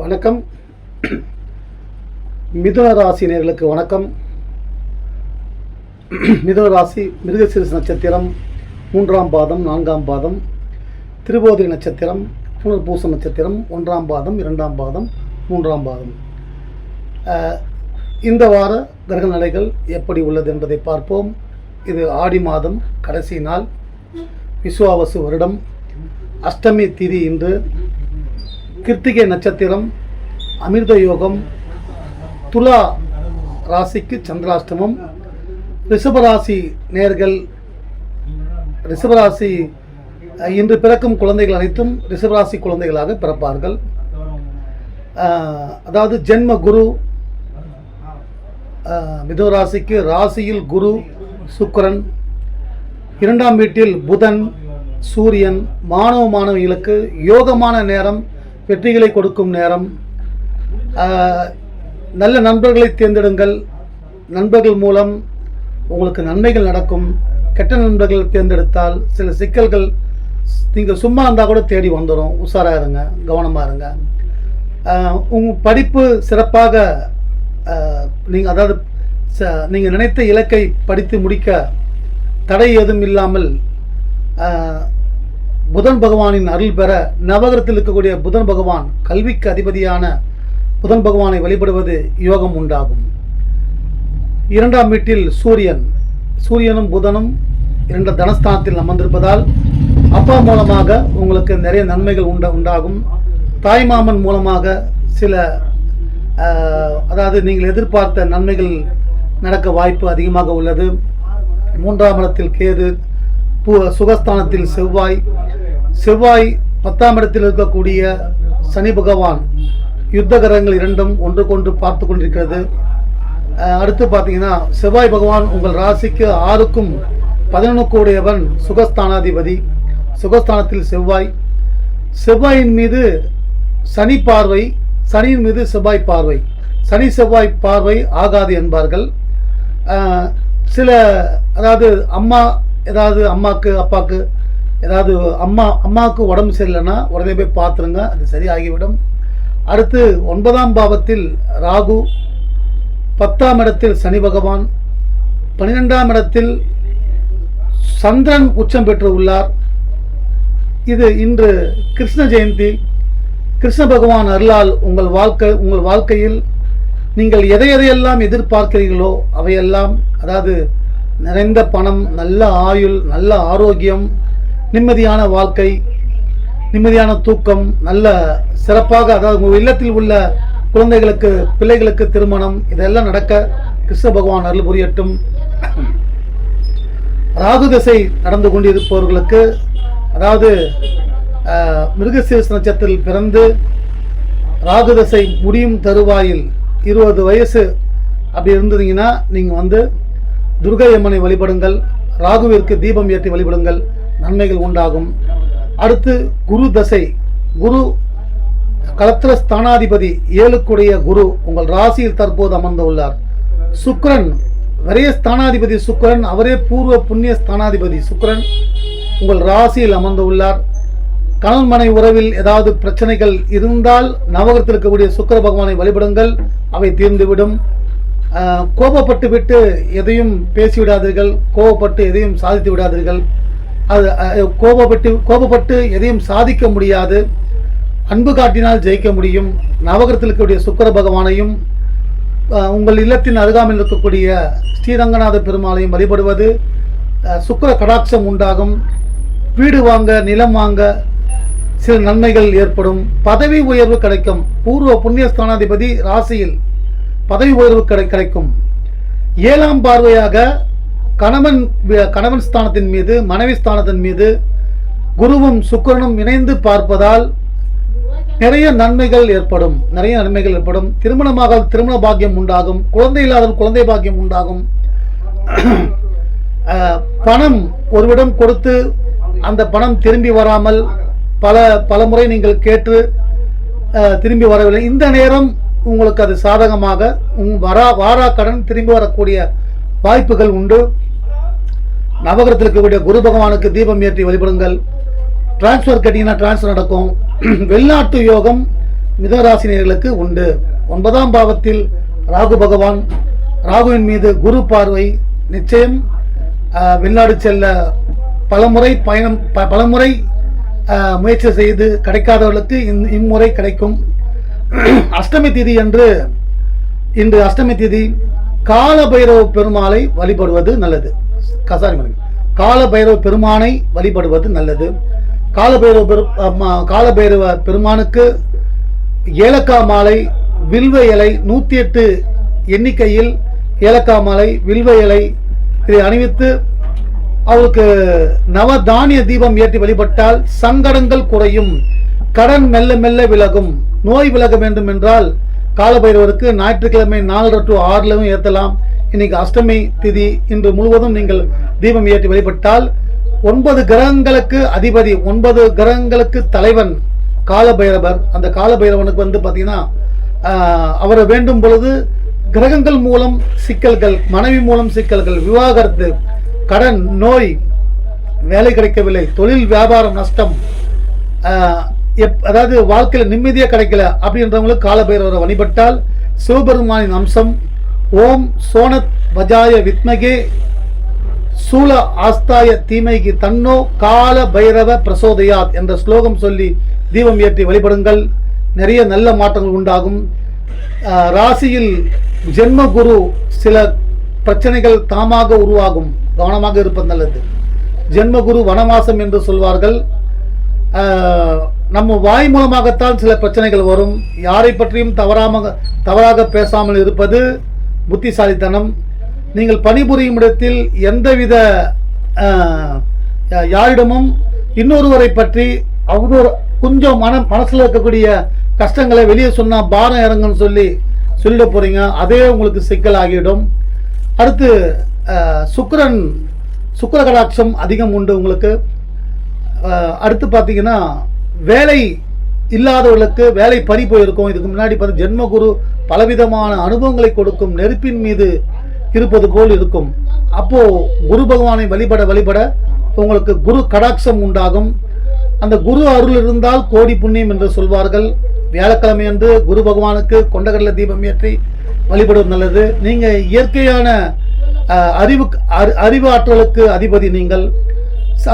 வணக்கம். மிதுன ராசி நேர்களுக்கு வணக்கம். மிதுன ராசி மிருகசீரிச நட்சத்திரம் மூன்றாம் பாதம் நான்காம் பாதம் திருபோதை நட்சத்திரம் புனர்பூச நட்சத்திரம் ஒன்றாம் பாதம் இரண்டாம் பாதம் மூன்றாம் பாதம். இந்த வார கிரக நிலைகள் எப்படி உள்ளது என்பதை பார்ப்போம். இது ஆடி மாதம் கடைசி நாள் விசுவாவசு வருடம். அஷ்டமி திதி இன்று கிருத்திகை நட்சத்திரம் அமிர்த யோகம் துலா ராசிக்கு சந்திராஷ்டமம் ரிஷபராசி நேர்கள் ரிஷபராசி இன்று பிறக்கும் குழந்தைகள் அனைத்தும் ரிஷபராசி குழந்தைகளாக பிறப்பார்கள். அதாவது ஜென்ம குரு அஹ், ராசியில் குரு சுக்கரன் இரண்டாம் வீட்டில் புதன் சூரியன் மாணவ மாணவிகளுக்கு யோகமான நேரம் வெற்றிகளை கொடுக்கும் நேரம். நல்ல நண்பர்களை தேர்ந்தெடுங்கள். நண்பர்கள் மூலம் உங்களுக்கு நன்மைகள் நடக்கும். கெட்ட நண்பர்கள் தேர்ந்தெடுத்தால் சில சிக்கல்கள் நீங்கள் சும்மா இருந்தால் கூட தேடி வந்துடும் உஷாராக இருங்க கவனமாக இருங்க. உங்கள் படிப்பு சிறப்பாக நீங்கள் அதாவது ச நீங்கள் நினைத்த இலக்கை படித்து முடிக்க தடை ஏதும் இல்லாமல் புதன் பகவானின் அருள் பெற நவகரத்தில் இருக்கக்கூடிய புதன் பகவான் கல்விக்கு அதிபதியான புதன் பகவானை வழிபடுவது யோகம் உண்டாகும். இரண்டாம் வீட்டில் சூரியன். சூரியனும் புதனும் இரண்டு தனஸ்தானத்தில் அமர்ந்திருப்பதால் அப்பா மூலமாக உங்களுக்கு நிறைய நன்மைகள் உண்ட உண்டாகும். தாய்மாமன் மூலமாக சில அதாவது நீங்கள் எதிர்பார்த்த நன்மைகள் நடக்க வாய்ப்பு அதிகமாக உள்ளது. மூன்றாம் இடத்தில் கேது பு- சுகஸ்தானத்தில் செவ்வாய் செவ்வாய் பத்தாம் இடத்தில் இருக்கக்கூடிய சனி பகவான் யுத்த கிரகங்கள் இரண்டும் கொண்டு பார்த்து கொண்டிருக்கிறது. அடுத்து பார்த்தீங்கன்னா செவ்வாய் பகவான் உங்கள் ராசிக்கு ஆறுக்கும் பதினொன்றுக்குடையவன் சுகஸ்தானாதிபதி. சுகஸ்தானத்தில் செவ்வாய். செவ்வாயின் மீது சனி பார்வை சனியின் மீது செவ்வாய் பார்வை. சனி செவ்வாய் பார்வை ஆகாது என்பார்கள். சில அதாவது அம்மா ஏதாவது அம்மாக்கு அப்பாவுக்கு ஏதாவது அம்மா அம்மாவுக்கு உடம்பு சரியில்லைன்னா உடனே போய் பார்த்துருங்க அது சரியாகிவிடும். அடுத்து ஒன்பதாம் பாவத்தில் ராகு பத்தாம் இடத்தில் சனி பகவான் பன்னிரெண்டாம் இடத்தில் சந்திரன் உச்சம் பெற்று உள்ளார். இது இன்று கிருஷ்ண ஜெயந்தி. கிருஷ்ண பகவான் அருளால் உங்கள் வாழ்க்கை உங்கள் வாழ்க்கையில் நீங்கள் எதை எதையெல்லாம் எதிர்பார்க்கிறீர்களோ அவையெல்லாம் அதாவது நிறைந்த பணம் நல்ல ஆயுள் நல்ல ஆரோக்கியம் நிம்மதியான வாழ்க்கை நிம்மதியான தூக்கம் நல்ல சிறப்பாக அதாவது உங்கள் இல்லத்தில் உள்ள குழந்தைகளுக்கு பிள்ளைகளுக்கு திருமணம் இதெல்லாம் நடக்க கிருஷ்ண பகவான் அருள் புரியட்டும். ராகு திசை நடந்து கொண்டிருப்பவர்களுக்கு அதாவது மிருகசீர்ஷ நட்சத்திரத்தில் பிறந்து ராகு திசை முடியும் தருவாயில் இருபது வயசு அப்படி இருந்ததுங்கன்னா நீங்கள் வந்து துர்கை அம்மனை வழிபடுங்கள் ராகுவிற்கு தீபம் ஏற்றி வழிபடுங்கள். நன்மைகள் உண்டாகும். அடுத்து குரு தசை. குரு களத்திர ஸ்தானாதிபதி ஏழுக்குடைய குரு உங்கள் ராசியில் தற்போது அமர்ந்து உள்ளார். வரைய ஸ்தானாதிபதி சுக்ரன் அவரே பூர்வ புண்ணிய ஸ்தானாதிபதி சுக்ரன் உங்கள் ராசியில் அமர்ந்து உள்ளார். கணவன் மனை உறவில் ஏதாவது பிரச்சனைகள் இருந்தால் நவகரத்தில் இருக்கக்கூடிய சுக்கிர பகவானை வழிபடுங்கள். அவை தீர்ந்துவிடும். கோபப்பட்டு விட்டு எதையும் பேசிவிடாதீர்கள். கோபப்பட்டு எதையும் சாதித்து விடாதீர்கள் அது கோபப்பட்டு கோபப்பட்டு எதையும் சாதிக்க முடியாது. அன்பு காட்டினால் ஜெயிக்க முடியும். நவகரத்தில் இருக்கக்கூடிய சுக்கிர பகவானையும் உங்கள் இல்லத்தின் அருகாமையில் இருக்கக்கூடிய ஸ்ரீரங்கநாத பெருமாளையும் வழிபடுவது சுக்கர சுக்கிர கடாட்சம் உண்டாகும். வீடு வாங்க நிலம் வாங்க சில நன்மைகள் ஏற்படும். பதவி உயர்வு கிடைக்கும். பூர்வ புண்ணிய ஸ்தானாதிபதி ராசியில் பதவி உயர்வு கிடை கிடைக்கும். ஏழாம் பார்வையாக கணவன் கணவன் ஸ்தானத்தின் மீது மனைவி ஸ்தானத்தின் மீது குருவும் சுக்கிரனும் இணைந்து பார்ப்பதால் நிறைய நன்மைகள் ஏற்படும். நிறைய நன்மைகள் ஏற்படும். திருமணமாக திருமண பாக்கியம் உண்டாகும். குழந்தை இல்லாதவர்கள் குழந்தை பாக்கியம் உண்டாகும். பணம் ஒருவிடம் கொடுத்து அந்த பணம் திரும்பி வராமல் பல பல முறை நீங்கள் கேட்டு திரும்பி வரவில்லை. இந்த நேரம் உங்களுக்கு அது சாதகமாக உங் வரா வாரா கடன் திரும்பி வரக்கூடிய வாய்ப்புகள் உண்டு. நவகரத்தில் இருக்கக்கூடிய குரு பகவானுக்கு தீபம் ஏற்றி வழிபடுங்கள். டிரான்ஸ்ஃபர் கேட்டிங்கன்னா டிரான்ஸ்ஃபர் நடக்கும். வெளிநாட்டு யோகம் மிதராசினியர்களுக்கு உண்டு. ஒன்பதாம் பாவத்தில் ராகு பகவான் ராகுவின் மீது குரு பார்வை நிச்சயம். வெளிநாடு செல்ல பலமுறை பயணம் ப- பலமுறை முயற்சி செய்து கிடைக்காதவர்களுக்கு இம்முறை கிடைக்கும். அஷ்டமி திதி என்று இன்று அஷ்டமி திதி காலபைரவ பெருமாளை வழிபடுவது நல்லது. கசாரி மணி பெருமானை வழிபடுவது நல்லது. காலபைரவ பெரு காலபைரவ பெருமானுக்கு ஏலக்காய் மாலை வில்வ இலை நூற்றி எட்டு எண்ணிக்கையில் ஏலக்காய் மாலை வில்வ இலை இதை அணிவித்து அவருக்கு நவதானிய தீபம் ஏற்றி வழிபட்டால் சங்கடங்கள் குறையும். கடன் மெல்ல மெல்ல விலகும். நோய் விலக வேண்டும் என்றால் காலபைரவருக்கு ஞாயிற்றுக்கிழமை நாலரை டு ஆறுலவும் ஏற்றலாம் இன்னைக்கு அஷ்டமி திதி இன்று முழுவதும் நீங்கள் தீபம் ஏற்றி வழிபட்டால் ஒன்பது கிரகங்களுக்கு அதிபதி ஒன்பது கிரகங்களுக்கு தலைவன் காலபைரவர். அந்த காலபைரவனுக்கு வந்து பார்த்தீங்கன்னா அவரை வேண்டும் பொழுது கிரகங்கள் மூலம் சிக்கல்கள் மனைவி மூலம் சிக்கல்கள் விவாகரத்து கடன் நோய் வேலை கிடைக்கவில்லை தொழில் வியாபாரம் நஷ்டம் எப் அதாவது வாழ்க்கையில் நிம்மதியாக கிடைக்கல அப்படின்றவங்களுக்கு காலபைரவரை வழிபட்டால் சிவபெருமானின் அம்சம் ஓம் சோனத் வஜாய வித்மகே சூல ஆஸ்தாய தீமைக்கு தன்னோ கால பைரவ பிரசோதயாத் என்ற ஸ்லோகம் சொல்லி தீபம் ஏற்றி வழிபடுங்கள். நிறைய நல்ல மாற்றங்கள் உண்டாகும். ராசியில் ஜென்ம குரு சில பிரச்சனைகள் தாமாக உருவாகும். கவனமாக இருப்பது நல்லது. ஜென்ம குரு வனவாசம் என்று சொல்வார்கள். நம்ம வாய் மூலமாகத்தான் சில பிரச்சனைகள் வரும். யாரை பற்றியும் தவறாம தவறாக பேசாமல் இருப்பது புத்திசாலித்தனம். நீங்கள் பணிபுரியும் இடத்தில் எந்தவித யாரிடமும் இன்னொருவரை பற்றி அவதூறு கொஞ்சம் மன மனசில் இருக்கக்கூடிய கஷ்டங்களை வெளியே சொன்னால் பாரம் இறங்குன்னு சொல்லி சொல்லிட போகிறீங்க அதே உங்களுக்கு சிக்கலாகிவிடும். அடுத்து சுக்கரன் சுக்கர கடாட்சம் அதிகம் உண்டு உங்களுக்கு. அடுத்து பார்த்தீங்கன்னா வேலை இல்லாதவர்களுக்கு வேலை பறி போயிருக்கும். இதுக்கு முன்னாடி பார்த்து ஜென்மகுரு பலவிதமான அனுபவங்களை கொடுக்கும் நெருப்பின் மீது இருப்பது போல் இருக்கும். அப்போ குரு பகவானை வழிபட வழிபட உங்களுக்கு குரு கடாட்சம் உண்டாகும். அந்த குரு அருள் இருந்தால் கோடி புண்ணியம் என்று சொல்வார்கள். வியாழக்கிழமை அன்று குரு பகவானுக்கு கொண்டகடல தீபம் ஏற்றி வழிபடுவது நல்லது. நீங்கள் இயற்கையான அறிவு அறி- அறிவு ஆற்றலுக்கு அதிபதி நீங்கள்.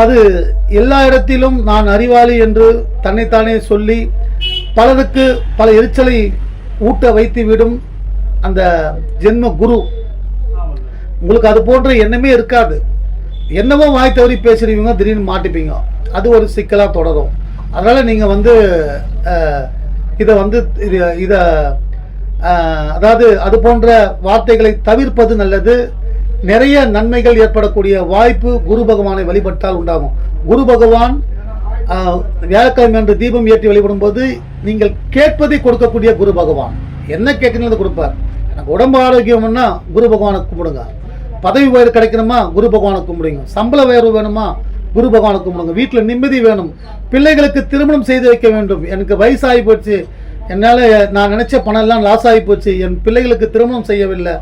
அது எல்லா இடத்திலும் நான் அறிவாளி என்று தன்னைத்தானே சொல்லி பலருக்கு பல எரிச்சலை ஊட்ட வைத்து விடும் அந்த ஜென்ம குரு. உங்களுக்கு அது போன்ற எண்ணமே இருக்காது. என்னவோ வாய் தவறி பேசுறீங்க திடீர்னு மாட்டிப்பீங்க. அது ஒரு சிக்கலாக தொடரும். அதனால் நீங்கள் வந்து இதை வந்து இது இதை அதாவது அது போன்ற வார்த்தைகளை தவிர்ப்பது நல்லது. நிறைய நன்மைகள் ஏற்படக்கூடிய வாய்ப்பு குரு பகவானை வழிபட்டால் உண்டாகும். குரு பகவான் வியாழக்கிழமை என்று தீபம் ஏற்றி வழிபடும் போது நீங்கள் கேட்பதை கொடுக்கக்கூடிய குரு பகவான். என்ன கேட்கணும் கொடுப்பார். எனக்கு உடம்பு ஆரோக்கியம்னா குரு பகவானை கும்பிடுங்க. பதவி உயர்வு கிடைக்கணுமா? குரு பகவானை கும்பிடுங்க. சம்பள உயர்வு வேணுமா? குரு பகவானை கும்பிடுங்க. வீட்டில் நிம்மதி வேணும். பிள்ளைகளுக்கு திருமணம் செய்து வைக்க வேண்டும். எனக்கு வயசாகி போச்சு. என்னால் நான் நினச்ச பணம் எல்லாம் லாஸ் ஆகி போச்சு. என் பிள்ளைகளுக்கு திருமணம் செய்யவில்லை.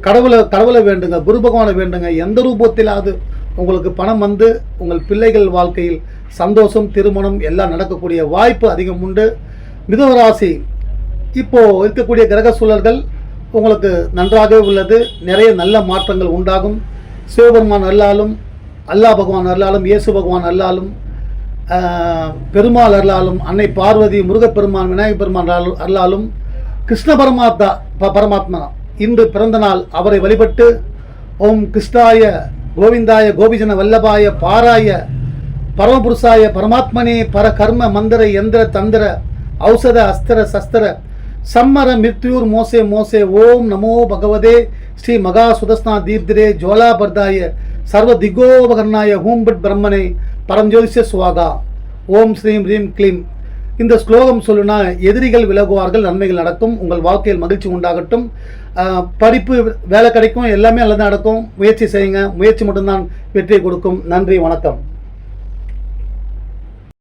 கடவுளை கடவுளை வேண்டுங்க குரு பகவானை வேண்டுங்க எந்த ரூபத்திலாவது உங்களுக்கு பணம் வந்து உங்கள் பிள்ளைகள் வாழ்க்கையில் சந்தோஷம் திருமணம் எல்லாம் நடக்கக்கூடிய வாய்ப்பு அதிகம் உண்டு. மிதுன இப்போது இருக்கக்கூடிய கிரக சூழல்கள் உங்களுக்கு நன்றாகவே உள்ளது. நிறைய நல்ல மாற்றங்கள் உண்டாகும். சிவபெருமான் அல்லாலும் அல்லா பகவான் அருளாலும் இயேசு பகவான் அல்லாலும் பெருமாள் அருளாலும் அன்னை பார்வதி முருகப்பெருமான் விநாயகப் பெருமான் அருள்- அருளாலும் கிருஷ்ண பரமாத்தா ப- பரமாத்மா இன்று பிறந்த நாள் அவரை வழிபட்டு ஓம் கிருஷ்ணாய கோவிந்தாய கோபிஜன வல்லபாய பாராய பரமபுருஷாய பரமாத்மனே பர கர்ம மந்திர எந்திர தந்திர ஔஷத அஸ்திர சஸ்திர சம்மர மிருத்யூர் மோசே மோசே ஓம் நமோ பகவதே ஸ்ரீ மகா சுதஸ்னா தீப்திரே ஜோலாபர்தாய சர்வ திகோபகர்ணாய ஹூம்பட் பிரம்மனே பரஞ்சோதிஷ சுவாகா. ஓம் ஸ்ரீம் ஹ்ரீம் கிளீம். இந்த ஸ்லோகம் சொல்லுனா எதிரிகள் விலகுவார்கள் நன்மைகள் நடக்கும். உங்கள் வாழ்க்கையில் மகிழ்ச்சி உண்டாகட்டும். படிப்பு வேலை கிடைக்கும் எல்லாமே நல்லது நடக்கும். முயற்சி செய்யுங்க. முயற்சி மட்டும்தான் வெற்றியை கொடுக்கும். நன்றி வணக்கம்.